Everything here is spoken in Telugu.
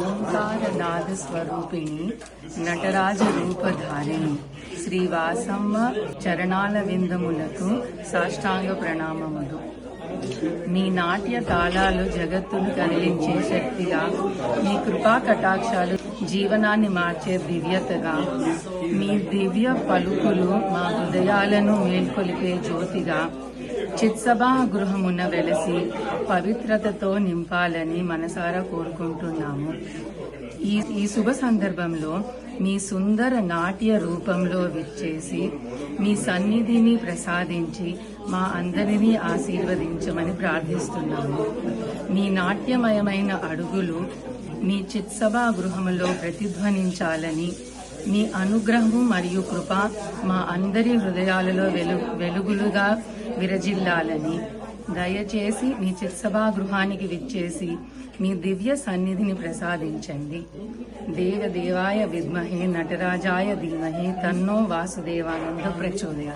ఓంకారనాద స్వరూపిణి నటరాజ రూపధారిణి శ్రీవాసమ్మ చరణాల విందములకు సాష్టాంగ ప్రణామములు. మీ నాట్య తాళాలు జగత్తును కదిలించే శక్తిగా మీ కృపా కటాక్షాలు జీవనాన్ని మార్చే దివ్యతగా మీ దివ్య పలుకులు మా హృదయాలను మేల్కొలిపే జ్యోతిగా చిత్సభా గృహమున వెలసి పవిత్రతతో నింపాలని మనసారా కోరుకుంటున్నాము. ఈ ఈ శుభ సందర్భంలో మీ సుందర నాట్య రూపంలో విచ్చేసి మీ సన్నిధిని ప్రసాదించి మా అందరినీ ఆశీర్వదించమని ప్రార్థిస్తున్నాము. మీ నాట్యమయమైన అడుగులు మీ చిత్సభా గృహములో ప్రతిధ్వనించాలని మీ అనుగ్రహము మరియు కృప మా అందరి హృదయాలలో వెలు వెలుగులుగా విరజిల్లాలని. దయచేసి మీ చిత్సభా గృహానికి విచ్చేసి మీ దివ్య సన్నిధిని ప్రసాదించండి. దేవదేవాయ విద్మహే నటరాజాయ ధీమహే తన్నో వాసుదేవానంద ప్రచోదయ